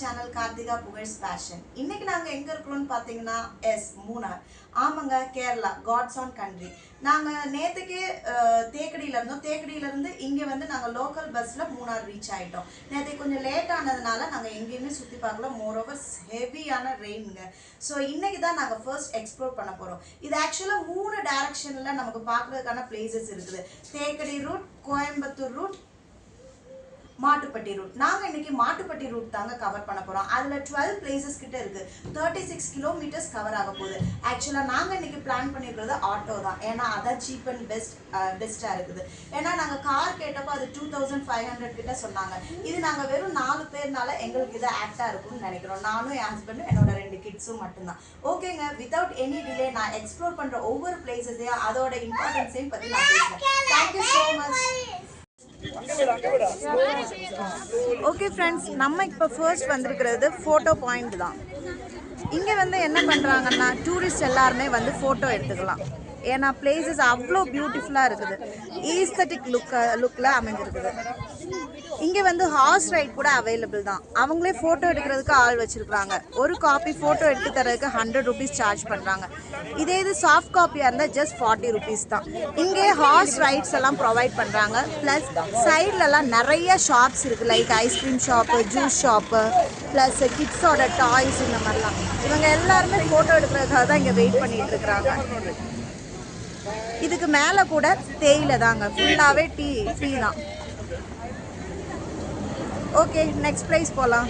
Channel Karthika Pugazh's fashion இன்னைக்கு நாங்கள் எங்கே இருக்கிறோம்னு பார்த்தீங்கன்னா எஸ் மூணார். ஆமாங்க கேரளா காட்ஸ் ஆன் கண்ட்ரி நாங்கள் நேற்றுக்கே தேக்கடியில் இருந்தோம். தேக்கடியிலேருந்து இங்கே வந்து நாங்கள் லோக்கல் பஸ்ஸில் மூணார் ரீச் ஆகிட்டோம் நேற்று கொஞ்சம் லேட் ஆனதுனால நாங்கள் எங்கேயுமே சுற்றி பார்க்கல. மோரோவர் ஹெவியான ரெயினுங்க ஸோ இன்றைக்கி தான் நாங்கள் ஃபர்ஸ்ட் எக்ஸ்ப்ளோர் பண்ண போகிறோம் இது ஆக்சுவலாக மூணு டேரக்ஷனில் நமக்கு பார்க்குறதுக்கான பிளேசஸ் இருக்குது. Thekkady route Coimbatore route Mattupetty route நாங்கள் இன்றைக்கி மாட்டுப்பட்டி ரூட் தாங்க கவர் பண்ண போகிறோம் அதில் டுவெல் பிளேசஸ் கிட்ட இருக்குது தேர்ட்டி சிக்ஸ் கிலோமீட்டர்ஸ் கவர் ஆக போகுது. ஆக்சுவலாக நாங்கள் இன்றைக்கி பிளான் பண்ணியிருக்கிறது ஆட்டோ தான். ஏன்னா அதான் சீப் அண்ட் பெஸ்ட் பெஸ்ட்டாக இருக்குது. ஏன்னா நாங்கள் கார் கேட்டப்போ அது டூ தௌசண்ட் ஃபைவ் ஹண்ட்ரட் கிட்ட சொன்னாங்க. இது நாங்கள் வெறும் நாலு பேர்னால எங்களுக்கு இது ஆக்டாக இருக்கும்னு நினைக்கிறோம். நானும் என் ஹஸ்பண்டும் என்னோட ரெண்டு கிட்ஸும் மட்டும்தான். ஓகேங்க வித்தவுட் எனி டிலே நான் எக்ஸ்ப்ளோர் பண்ணுற ஒவ்வொரு பிளேசஸையும் அதோட இம்பார்ட்டன்ஸையும் பற்றி நான் பேசுகிறேன் thank you so much okay friends நம்ம இப்போ ஃபர்ஸ்ட் வந்திருக்கிறது ஃபோட்டோ பாயிண்ட் தான். இங்கே வந்து என்ன பண்ணுறாங்கன்னா டூரிஸ்ட் எல்லாருமே வந்து ஃபோட்டோ எடுத்துக்கலாம். ஏன்னா பிளேசஸ் அவ்வளோ பியூட்டிஃபுல்லாக இருக்குது. ஈஸ்தட்டிக் லுக்க லுக்கில் அமைஞ்சிருக்குது. இங்கே வந்து ஹார்ஸ் ரைட் கூட அவைலபிள் தான். அவங்களே ஃபோட்டோ எடுக்கிறதுக்கு ஆள் வச்சுருக்குறாங்க. ஒரு காப்பி ஃபோட்டோ எடுத்து தரதுக்கு ஹண்ட்ரட் ருபீஸ் சார்ஜ் பண்ணுறாங்க இதே இது சாஃப்ட் காப்பியாக இருந்தால் ஜஸ்ட் ஃபார்ட்டி ருபீஸ் தான். இங்கே ஹார்ஸ் ரைட்ஸ் எல்லாம் ப்ரொவைட் பண்ணுறாங்க ப்ளஸ் சைட்லலாம் நிறைய ஷாப்ஸ் இருக்குது like ice cream shop juice shop plus கிட்ஸோட toys இந்த மாதிரிலாம். இவங்க எல்லாருமே ஃபோட்டோ எடுக்கிறதுக்காக தான் இங்கே வெயிட் பண்ணிட்டு இருக்கிறாங்க. இதுக்கு மேலே கூட தேயிலை தாங்க. ஃபுல்லாகவே டீ டீ தான். ஓகே நெக்ஸ்ட் ப்ரைஸ் போகலாம்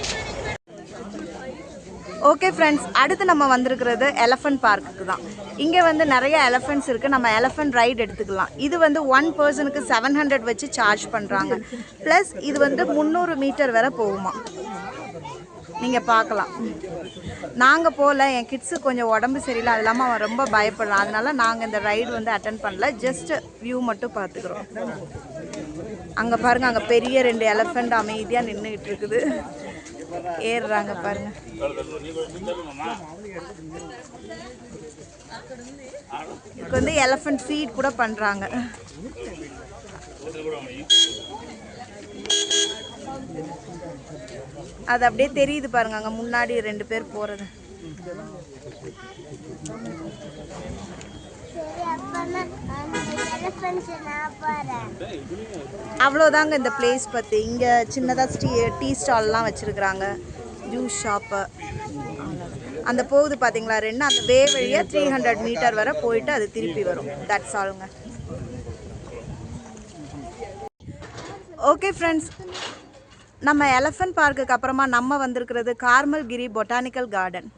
ஓகே ஃப்ரெண்ட்ஸ் அடுத்து நம்ம வந்திருக்கிறது எலஃபண்ட் பார்க்குக்கு தான். இங்கே வந்து நிறைய எலஃபண்ட்ஸ் இருக்குது நம்ம எலஃபண்ட் ரைடு எடுத்துக்கலாம். இது வந்து ஒன் பர்சனுக்கு செவன் ஹண்ட்ரட் வச்சு சார்ஜ் பண்ணுறாங்க ப்ளஸ் இது வந்து முந்நூறு மீட்டர் வரை போகுமா? நீங்கள் பார்க்கலாம். நாங்கள் போகல என் கிட்ஸு கொஞ்சம் உடம்பு சரியில்லை. அது இல்லாமல் அவன் ரொம்ப பயப்படுறான். அதனால நாங்கள் இந்த ரைடு வந்து அட்டன் பண்ணல. ஜஸ்ட் வியூ மட்டும் பார்த்துக்குறோம். அங்கே பாருங்க அங்கே பெரிய ரெண்டு எலஃபண்ட் அமைதியாக நின்றுக்கிட்டு இருக்குது ஏறுறாங்க பாருங்க. இதுக்கு வந்து எலஃபண்ட் ஃபீட் கூட பண்ணுறாங்க அது அப்படியே தெரியுது பாருங்க அங்கே முன்னாடி ரெண்டு பேர் போகிறது அவ்வளோதாங்க இந்த பிளேஸ் பற்றி இங்கே சின்னதாக ஸ்டீ டீ ஸ்டால்லாம் வச்சுருக்குறாங்க. ஜூஸ் ஷாப்பு அந்த போகுது பார்த்தீங்களா ரெண்டு? அந்த வே வழியாக த்ரீ ஹண்ட்ரட் மீட்டர் வரை போயிட்டு அது திருப்பி வரும். தட்ஸ் ஆளுங்க ஓகே ஃப்ரெண்ட்ஸ் நம்ம எலஃபண்ட் பார்க்குக்கு அப்புறமா நம்ம வந்திருக்கிறது கார்மல்கிரி பொட்டானிக்கல் கார்டன்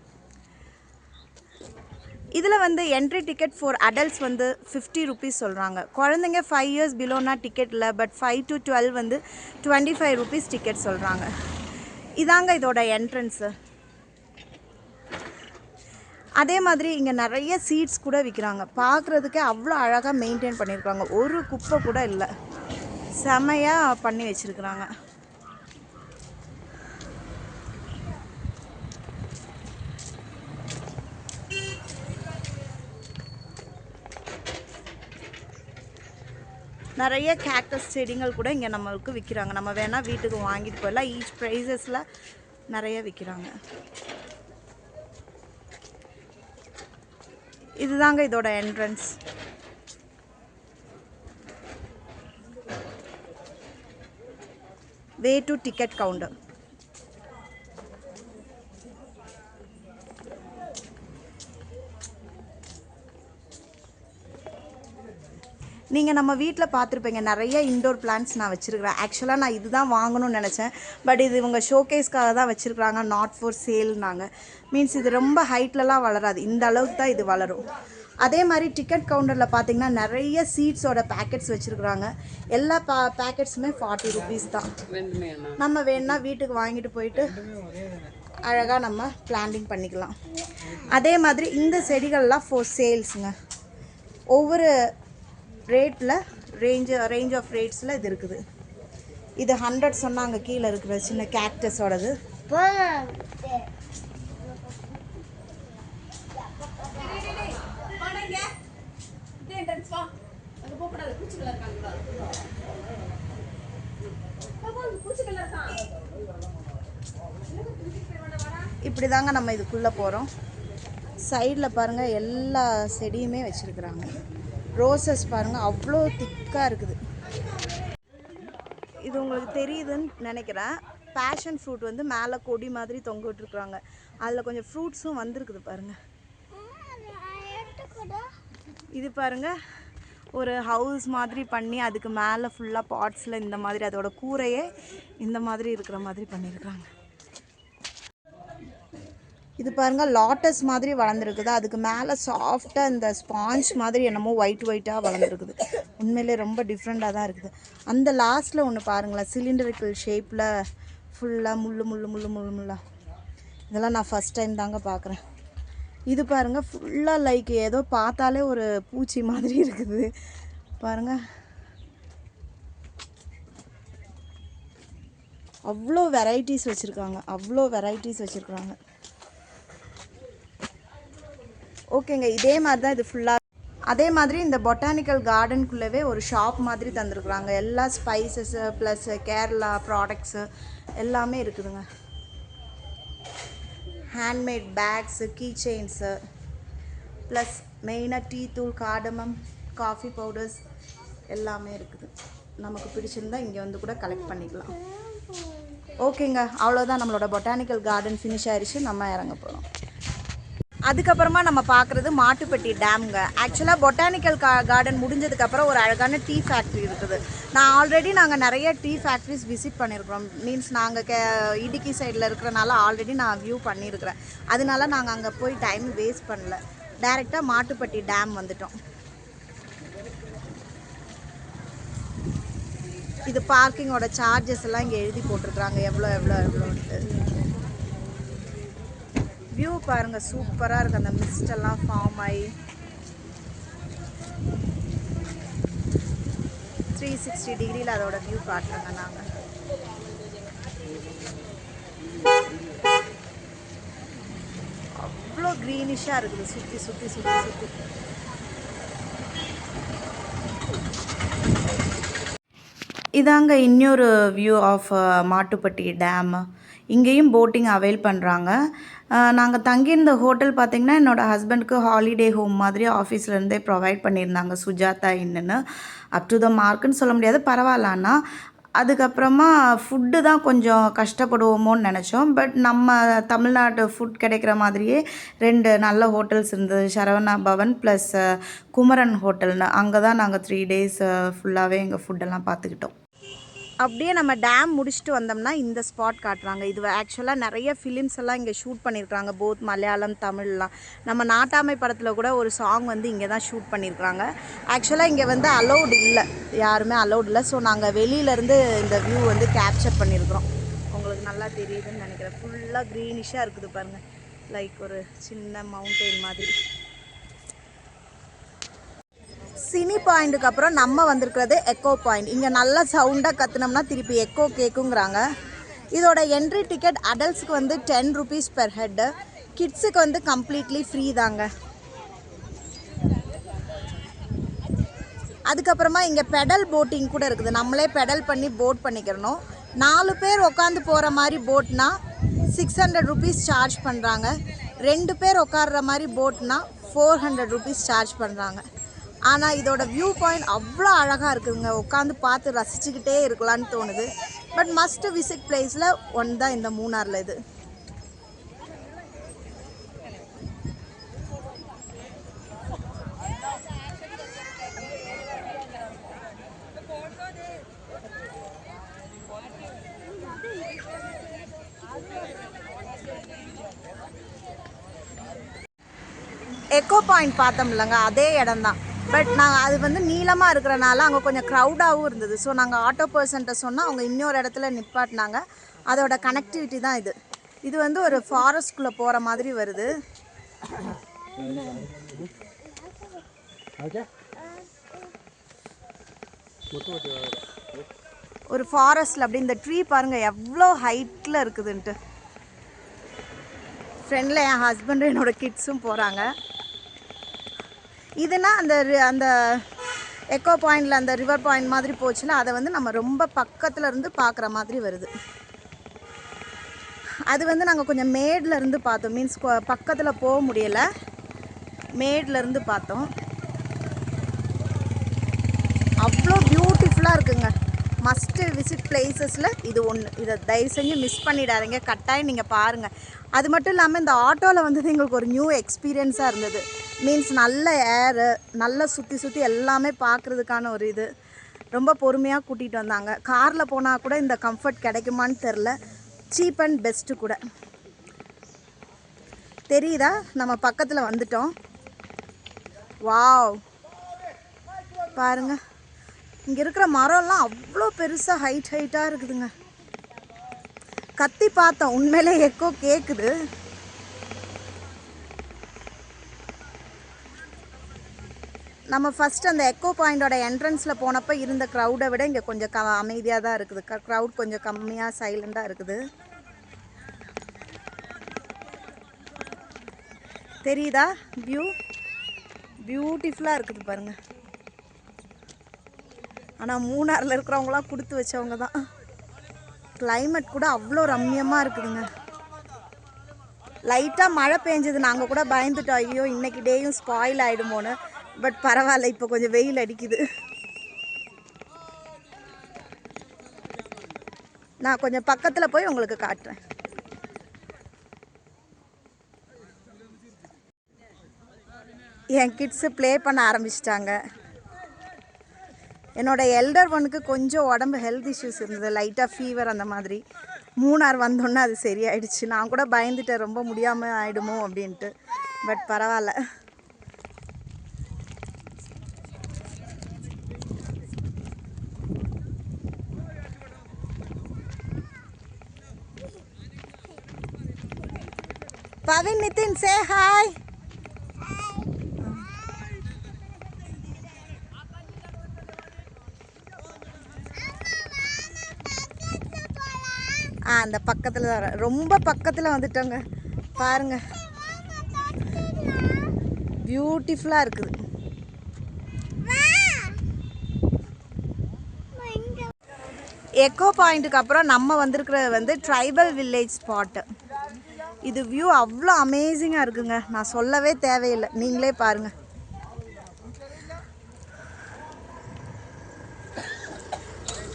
இதில் வந்து என்ட்ரி டிக்கெட் ஃபார் அடல்ட்ஸ் வந்து ஃபிஃப்டி ருபீஸ் சொல்கிறாங்க குழந்தைங்க ஃபைவ் இயர்ஸ் பிலோனா டிக்கெட் இல்லை பட் ஃபைவ் டு டுவெல் வந்து டுவெண்ட்டி ஃபைவ் ருபீஸ் டிக்கெட் சொல்கிறாங்க இதாங்க இதோட என்ட்ரன்ஸு அதே மாதிரி இங்கே நிறைய சீட்ஸ் கூட விற்கிறாங்க பார்க்குறதுக்கே அவ்வளோ அழகாக மெயின்டைன் பண்ணியிருக்காங்க. ஒரு குப்பை கூட இல்லை. செமையாக பண்ணி வச்சுருக்குறாங்க. நிறைய கேக்டஸ் செடிகள் கூட இங்கே நம்மளுக்கு விற்கிறாங்க நம்ம வேணால் வீட்டுக்கு வாங்கிட்டு போயிடலாம். ஈச் ப்ரைஸஸில் நிறைய விற்கிறாங்க இதுதாங்க இதோட entrance way to ticket counter நீங்கள் நம்ம வீட்டில் பார்த்துருப்பீங்க நிறைய இண்டோர் பிளான்ஸ் நான் வச்சுருக்கிறேன். ஆக்சுவலாக நான் இதுதான் வாங்கணும்னு நினச்சேன். பட் இது இவங்க ஷோகேஸ்க்காக தான் வச்சுருக்குறாங்க. நாட் ஃபார் சேல்னாங்க மீன்ஸ் இது ரொம்ப ஹைட்லலாம் வளராது. இந்த அளவுக்கு தான் இது வளரும். அதே மாதிரி டிக்கெட் கவுண்டரில் பார்த்தீங்கன்னா நிறைய சீட்ஸோட பேக்கெட்ஸ் வச்சுருக்குறாங்க. எல்லா பா பேக்கெட்ஸுமே ஃபார்ட்டி ருபீஸ் தான். நம்ம வேணும்னா வீட்டுக்கு வாங்கிட்டு போயிட்டு அழகாக நம்ம பிளான்டிங் பண்ணிக்கலாம். அதே மாதிரி இந்த செடிகள்லாம் ஃபோர் சேல்ஸுங்க ஒவ்வொரு ரேட்டில் ரேஞ்சு ரேஞ்ச் ஆஃப் ரேட்ஸில் இது இருக்குது. இது ஹண்ட்ரட் சொன்னாங்க கீழே இருக்கிற சின்ன கேக்டஸோடது இப்படி தாங்க நம்ம இதுக்குள்ளே போகிறோம் சைடில் பாருங்கள் எல்லா செடியுமே வச்சுருக்குறாங்க. ரோசஸ் பாருங்கள் அவ்வளோ திக்காக இருக்குது. இது உங்களுக்கு தெரியுதுன்னு நினைக்கிறேன். பேஷன் ஃப்ரூட் வந்து மேலே கொடி மாதிரி தொங்க விட்டுருக்குறாங்க அதில் கொஞ்சம் ஃப்ரூட்ஸும் வந்திருக்குது பாருங்கள் இது பாருங்க ஒரு ஹவுஸ் மாதிரி பண்ணி அதுக்கு மேலே ஃபுல்லாக பாட்ஸில் இந்த மாதிரி அதோட கூரையே இந்த மாதிரி இருக்கிற மாதிரி பண்ணியிருக்காங்க இது பாருங்கள் லாட்டஸ் மாதிரி வளர்ந்துருக்குது. அதுக்கு மேலே சாஃப்டாக இந்த ஸ்பாஞ்ச் மாதிரி என்னமோ ஒயிட் ஒயிட்டாக வளர்ந்துருக்குது. உண்மையிலே ரொம்ப டிஃப்ரெண்ட்டாக தான் இருக்குது. அந்த லாஸ்ட்டில் ஒன்று பாருங்களேன் சிலிண்டரிக்கல் ஷேப்பில் ஃபுல்லாக முள்ளு முள்ளு முள்ளு முள்ளு முள்ளா. இதெல்லாம் நான் ஃபஸ்ட் டைம் தாங்க பார்க்குறேன் இது பாருங்க ஃபுல்லாக லைக் ஏதோ பார்த்தாலே ஒரு பூச்சி மாதிரி இருக்குது. பாருங்க. அவ்வளோ வெரைட்டிஸ் வச்சுருக்காங்க. அவ்வளோ வெரைட்டிஸ் வச்சுருக்குறாங்க ஓகேங்க இதே மாதிரி தான் இது ஃபுல்லாக அதே மாதிரி இந்த பொட்டானிக்கல் கார்டனுக்குள்ளவே ஒரு ஷாப் மாதிரி தந்துருக்குறாங்க. எல்லா ஸ்பைசஸ்ஸு ப்ளஸ் கேரளா ப்ராடக்ட்ஸு எல்லாமே இருக்குதுங்க. Handmade bags key chains plus மெயினாக டீ தூள் காடமம் காஃபி பவுடர்ஸ் எல்லாமே இருக்குது. நமக்கு பிடிச்சிருந்தா இங்கே வந்து கூட கலெக்ட் பண்ணிக்கலாம். ஓகேங்க அவ்வளோதான் நம்மளோட பொட்டானிக்கல் கார்டன் ஃபினிஷ் ஆயிடுச்சு நம்ம இறங்க போகிறோம் அதுக்கப்புறமா நம்ம பார்க்குறது மாட்டுப்பட்டி டேம்ங்க. ஆக்சுவலாக பொட்டானிக்கல் கா கார்டன் முடிஞ்சதுக்கப்புறம் ஒரு அழகான டீ ஃபேக்ட்ரி இருக்குது. நான் ஆல்ரெடி நாங்கள் நிறைய டீ ஃபேக்ட்ரிஸ் விசிட் பண்ணியிருக்கிறோம் மீன்ஸ் நாங்கள் கே இடுக்கி சைடில் இருக்கிறனால ஆல்ரெடி நான் வியூ பண்ணியிருக்கிறேன் அதனால நாங்கள் அங்கே போய் டைம் வேஸ்ட் பண்ணல. டைரெக்டாக மாட்டுப்பட்டி டேம் வந்துட்டோம். இது பார்க்கிங்கோட சார்ஜஸ் எல்லாம் இங்கே எழுதி போட்டிருக்காங்க எவ்வளோ எவ்வளோ எவ்வளோன்ட்டு வியூ பாருங்க சூப்பராக இருக்கு. அந்த மிஸ்ட் எல்லாம் ஃபார்ம் ஆகி த்ரீ சிக்ஸ்டி டிகிரியில் அதோட வியூ காட்டுறோங்க நாங்கள் அவ்வளோ க்ரீனிஷாக இருக்குது. சுற்றி சுற்றி சுற்றி சுற்றி இதாங்க இன்னொரு வியூ ஆஃப் மாட்டுப்பட்டி டேமு இங்கேயும் போட்டிங் அவைல் பண்ணுறாங்க நாங்கள் தங்கியிருந்த ஹோட்டல் பார்த்திங்கன்னா என்னோடய ஹஸ்பண்டுக்கு ஹாலிடே ஹோம் மாதிரி ஆஃபீஸ்லேருந்தே ப்ரொவைட் பண்ணியிருந்தாங்க சுஜாதா இன்னுன்னு. அப் டு த மார்க்குன்னு சொல்ல முடியாது பரவாயில்ல ஆனால் அதுக்கப்புறமா ஃபுட்டு தான் கொஞ்சம் கஷ்டப்படுவோமோன்னு நினச்சோம். பட் நம்ம தமிழ்நாட்டு ஃபுட் கிடைக்கிற மாதிரியே ரெண்டு நல்ல ஹோட்டல்ஸ் இருந்தது சரவணா பவன் ப்ளஸ் குமரன் ஹோட்டல்னு அங்கே தான் நாங்கள் த்ரீ டேஸ் ஃபுல்லாகவே எங்கள் ஃபுட்டெல்லாம் பார்த்துக்கிட்டோம் அப்படியே நம்ம டேம் முடிச்சுட்டு வந்தோம்னா இந்த ஸ்பாட் காட்டுறாங்க. இது ஆக்சுவலாக நிறைய ஃபிலிம்ஸ் எல்லாம் இங்கே ஷூட் பண்ணியிருக்காங்க போத் மலையாளம் தமிழ்லாம். நம்ம நாட்டாமை படத்தில் கூட ஒரு சாங் வந்து இங்கே தான் ஷூட் பண்ணியிருக்காங்க ஆக்சுவலாக இங்கே வந்து அலௌடு இல்லை. யாருமே அலௌட் இல்லை. ஸோ நாங்கள் வெளியிலேருந்து இந்த வியூ வந்து கேப்சர் பண்ணியிருக்கிறோம் உங்களுக்கு நல்லா தெரியுதுன்னு நினைக்கிறேன். ஃபுல்லாக க்ரீனிஷாக இருக்குது பாருங்கள் லைக் ஒரு சின்ன மவுண்டெயின் மாதிரி. சினி பாயிண்ட்டுக்கு அப்புறம் நம்ம வந்திருக்கிறது எக்கோ பாயிண்ட் இங்கே நல்லா சவுண்டாக கற்றுனோம்னா திருப்பி எக்கோ கேக்குங்கிறாங்க. இதோட என்ட்ரி டிக்கெட் அடல்ட்ஸுக்கு வந்து டென் ருபீஸ் பெர் ஹெட்டு கிட்ஸுக்கு வந்து கம்ப்ளீட்லி ஃப்ரீ தாங்க. அதுக்கப்புறமா இங்கே பெடல் போட்டிங் கூட இருக்குது. நம்மளே பெடல் பண்ணி போட் பண்ணிக்கிறணும். நாலு பேர் உட்காந்து போகிற மாதிரி போட்னா சிக்ஸ் ஹண்ட்ரட் ருபீஸ் சார்ஜ் பண்ணுறாங்க ரெண்டு பேர் உட்கார்ற மாதிரி போட்னா ஃபோர் ஹண்ட்ரட் ருபீஸ் சார்ஜ் பண்ணுறாங்க ஆனால் இதோட வியூ பாயிண்ட் அவ்வளோ அழகாக இருக்குதுங்க. உட்காந்து பார்த்து ரசிச்சுக்கிட்டே இருக்கலாம்னு தோணுது. பட் மஸ்ட் விசிட் பிளேஸில் ஒன் தான் இந்த மூணாரில் இது. எக்கோ பாயிண்ட் பார்த்தோம்லங்க அதே இடம் தான் பட் நாங்கள் அது வந்து நீளமாக இருக்கிறனால அங்கே கொஞ்சம் க்ரௌடாகவும் இருந்தது. ஸோ நாங்கள் ஆட்டோ பர்சன்ட்ட சொன்னால் அவங்க இன்னொரு இடத்துல நிப்பாட்டினாங்க. அதோட கனெக்டிவிட்டி தான் இது. இது வந்து ஒரு ஃபாரஸ்ட்குள்ளே போகிற மாதிரி வருது. ஒரு ஃபாரஸ்டில் அப்படி இந்த ட்ரீ பாருங்கள் எவ்வளோ ஹைட்டில் இருக்குதுன்ட்டு. ஃப்ரெண்டில் என் ஹஸ்பண்டும் என்னோட கிட்ஸும் போகிறாங்க இதுனா அந்த ரி- அந்த எக்கோ பாயிண்டில் அந்த ரிவர் பாயிண்ட் மாதிரி போச்சுன்னா அதை வந்து நம்ம ரொம்ப பக்கத்தில் இருந்து பார்க்குற மாதிரி வருது. அது வந்து நாங்கள் கொஞ்சம் மேடில் இருந்து பார்த்தோம் மீன்ஸ் பக்கத்தில் போக முடியலை. மேட்ல இருந்து பார்த்தோம். அவ்வளோ பியூட்டிஃபுல்லாக இருக்குங்க. மஸ்ட்டு விசிட் பிளேசஸில் இது ஒன்று இதை தயவு செஞ்சு மிஸ் பண்ணிடாதீங்க. கட்டாயம் நீங்கள் பாருங்கள் அது மட்டும் இல்லாமல் இந்த ஆட்டோவில் வந்தது எங்களுக்கு ஒரு நியூ எக்ஸ்பீரியன்ஸாக இருந்தது. மீன்ஸ் நல்ல ஏரு நல்லா சுற்றி சுற்றி எல்லாமே பார்க்குறதுக்கான ஒரு இது. ரொம்ப பொறுமையாக கூட்டிகிட்டு வந்தாங்க. காரில் போனால் கூட இந்த கம்ஃபர்ட் கிடைக்குமான்னு தெரில சீப் அண்ட் பெஸ்ட்டு கூட. தெரியுதா? நம்ம பக்கத்தில் வந்துட்டோம். வாவ் பாருங்க. இங்கே இருக்கிற மரம்லாம் அவ்வளோ பெருசாக ஹைட் ஹைட்டாக இருக்குதுங்க. கத்தி பார்த்தோம். உண்மையிலே எக்கோ கேட்குது நம்ம ஃபஸ்ட் அந்த எக்கோ பாயிண்டோட என்ட்ரன்ஸில் போனப்போ இருந்த க்ரௌடை விட இங்கே கொஞ்சம் க அமைதியாக தான் இருக்குது. க க்ரௌட் கொஞ்சம் கம்மியாக சைலண்டாக இருக்குது. தெரியுதா? வியூ பியூட்டிஃபுல்லாக இருக்குது பாருங்க. ஆனால் மூணாரில் இருக்கிறவங்களாம் கொடுத்து வச்சவங்க தான். கிளைமேட் கூட அவ்வளோ ரம்மியமாக இருக்குதுங்க. லைட்டாக மழை பெஞ்சது. நாங்கள் கூட பயந்துட்டோம். ஐயோ இன்றைக்கி டேயும் ஸ்பாயில் ஆகிடுமோன்னு பட் பரவாயில்ல இப்போ கொஞ்சம் வெயில் அடிக்குது. நான் கொஞ்சம் பக்கத்தில் போய் உங்களுக்கு காட்டுறேன். என் கிட்ஸு ப்ளே பண்ண ஆரம்பிச்சிட்டாங்க. என்னோட எல்டர் ஒனுக்கு கொஞ்சம் உடம்பு ஹெல்த் இஷ்யூஸ் இருந்தது. லைட்டாக ஃபீவர் அந்த மாதிரி. மூணார் வந்தோன்னே அது சரியாயிடுச்சு. நான் கூட பயந்துட்டேன். ரொம்ப முடியாமல் ஆகிடுமோ அப்படின்ட்டு. பட் பரவாயில்ல. பவின் நிதின் சே ஹாய் ஆ அந்த பக்கத்தில் தான் ரொம்ப பக்கத்தில் வந்துட்டோங்க. பாருங்க. பியூட்டிஃபுல்லாக இருக்குது. எக்கோ பாயிண்ட்டுக்கு அப்புறம் நம்ம வந்திருக்கிறது வந்து ட்ரைபல் வில்லேஜ் ஸ்பாட்டு இது வியூ அவ்வளோ அமேசிங்காக இருக்குங்க. நான் சொல்லவே தேவையில்லை. நீங்களே பாருங்கள்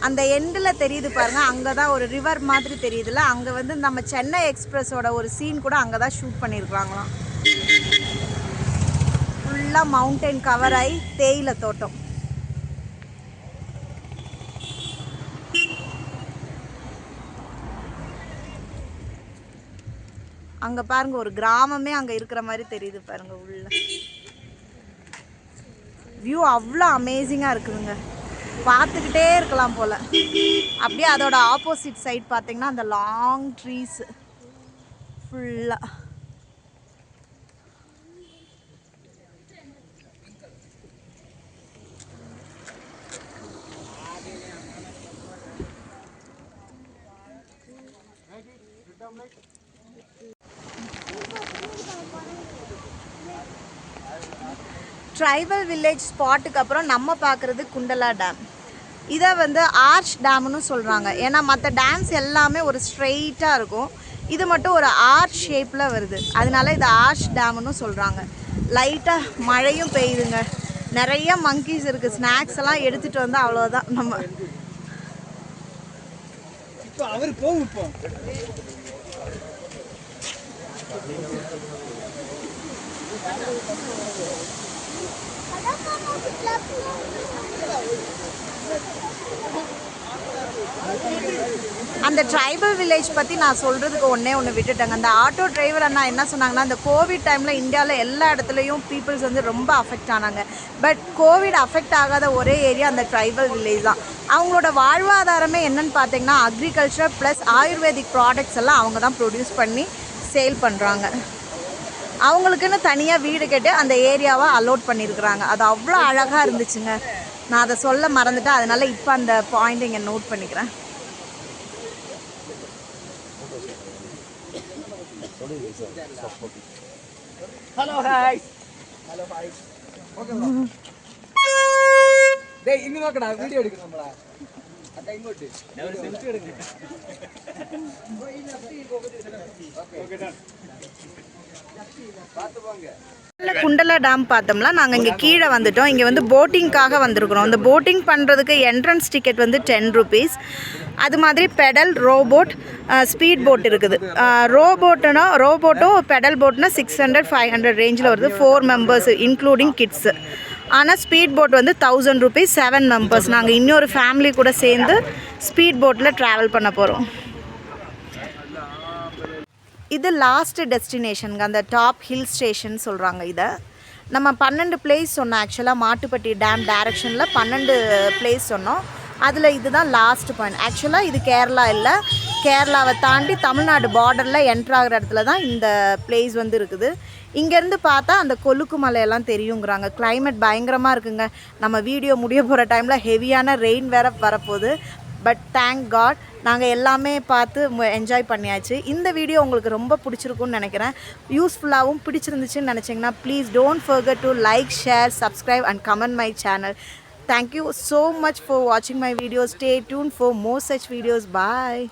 அந்த எண்டில் தெரியுது பாருங்கள் அங்கே தான் ஒரு ரிவர் மாதிரி தெரியுதுல்ல. அங்கே வந்து நம்ம சென்னை எக்ஸ்பிரஸோட ஒரு சீன் கூட அங்கே தான் ஷூட் பண்ணியிருக்காங்களாம் ஃபுல்லாக மவுண்டைன் கவர் ஆகி தேயிலை தோட்டம். அங்கே பாருங்க ஒரு கிராமமே அங்கே இருக்கிற மாதிரி தெரியுது பாருங்க உள்ள. வியூ அவ்வளோ அமேசிங்காக இருக்குதுங்க. பார்த்துக்கிட்டே இருக்கலாம் போல். அப்படியே அதோட ஆப்போசிட் சைட் பார்த்தீங்கன்னா அந்த லாங் ட்ரீஸ் ஃபுல்லாக ட்ரைபல் வில்லேஜ் ஸ்பாட்டுக்கு அப்புறம் நம்ம பார்க்குறது குண்டலா டேம் இதை வந்து ஆர்ச் டேம்னு சொல்கிறாங்க ஏன்னா மற்ற டேம்ஸ் எல்லாமே ஒரு ஸ்ட்ரெயிட்டாக இருக்கும். இது மட்டும் ஒரு ஆர்ச் ஷேப்பில் வருது. அதனால இது ஆர்ச் டேம்னு சொல்கிறாங்க லைட்டாக மழையும் பெய்யுதுங்க. நிறைய மங்கீஸ் இருக்குது ஸ்நாக்ஸ் எல்லாம் எடுத்துகிட்டு வந்தால் அவ்வளோதான் நம்ம. அவர் போகும் இப்போ. அந்த ட்ரைபல் வில்லேஜ் பற்றி நான் சொல்கிறதுக்கு ஒன்றே ஒன்று விட்டுட்டேங்க. அந்த ஆட்டோ டிரைவர் அண்ணா என்ன சொன்னாங்கன்னா அந்த கோவிட் டைமில் இந்தியாவில் எல்லா இடத்துலையும் பீப்புள்ஸ் வந்து ரொம்ப அஃபெக்ட் ஆனாங்க. பட் கோவிட் அஃபெக்ட் ஆகாத ஒரே ஏரியா அந்த ட்ரைபல் வில்லேஜ் தான். அவங்களோட வாழ்வாதாரமே என்னன்னு பார்த்தீங்கன்னா அக்ரிகல்ச்சர் ப்ளஸ் ஆயுர்வேதிக் ப்ராடக்ட்ஸ் எல்லாம் அவங்க தான் ப்ரொடியூஸ் பண்ணி சேல் பண்ணுறாங்க அவங்களுக்குன்னு தனியாக வீடு கேட்டு அந்த ஏரியாவை அலோட் பண்ணியிருக்கிறாங்க. அது அவ்வளோ அழகாக இருந்துச்சுங்க. நான் அதை சொல்ல மறந்துட்டேன் அதனால் இப்போ அந்த பாயிண்ட் இங்கே நோட் பண்ணிக்கிறேன். ஹலோ ஹாய் ஹலோ ஹாய் டேய் இங்க நோக்கடா வீடியோ எடுக்கணும்டா அட இங்கோட்டு. நான் செல்ஃபி எடுக்கிறேன் okay okay done Kundala dam பார்த்தோம்னா நாங்கள் இங்கே கீழே வந்துட்டோம். இங்கே வந்து போட்டிங்க்காக வந்திருக்கிறோம். இந்த போட்டிங் பண்ணுறதுக்கு என்ட்ரன்ஸ் டிக்கெட் வந்து டென் ருபீஸ் அது மாதிரி pedal row boat speed boat இருக்குது. ரோபோட்டுனா ரோபோட்டும் பெடல் போட்னா சிக்ஸ் ஹண்ட்ரட் ஃபைவ் ஹண்ட்ரட் ரேஞ்சில் வருது. ஃபோர் மெம்பர்ஸ் இன்க்ளூடிங் கிட்ஸு ஆனால் ஸ்பீட் போட் வந்து தௌசண்ட் ருபீஸ் செவன் மெம்பர்ஸ் நாங்கள் இன்னொரு ஃபேமிலி கூட சேர்ந்து ஸ்பீட் போட்டில் ட்ராவல் பண்ண போகிறோம் இது லாஸ்ட்டு டெஸ்டினேஷனுங்க அந்த டாப் ஹில் ஸ்டேஷன் சொல்கிறாங்க இதை. நம்ம பன்னெண்டு பிளேஸ் சொன்னோம் ஆக்சுவலாக மாட்டுப்பட்டி டேம் டைரக்ஷனில் பன்னெண்டு பிளேஸ் சொன்னோம். அதில் இதுதான் லாஸ்ட் பாயிண்ட் ஆக்சுவலாக இது கேரளா இல்லை. கேரளாவை தாண்டி தமிழ்நாடு பார்டரில் என்ட்ரு ஆகிற இடத்துல தான் இந்த பிளேஸ் வந்து இருக்குது. இங்கேருந்து பார்த்தா அந்த கொலுக்கு மலையெல்லாம் தெரியுங்கிறாங்க. கிளைமேட் பயங்கரமாக இருக்குங்க. நம்ம வீடியோ முடிய போகிற டைமில் ஹெவியான ரெயின் வேற வரப்போகுது. பட் தேங்க் காட் நாங்கள் எல்லாமே பார்த்து என்ஜாய் பண்ணியாச்சு. இந்த வீடியோ உங்களுக்கு ரொம்ப பிடிச்சிருக்கும்னு நினைக்கிறேன். யூஸ்ஃபுல்லாகவும் பிடிச்சிருந்துச்சுன்னு நினச்சிங்கன்னா please don't forget to like share subscribe and comment my channel thank you so much for வாட்சிங் my videos stay tune for more such videos bye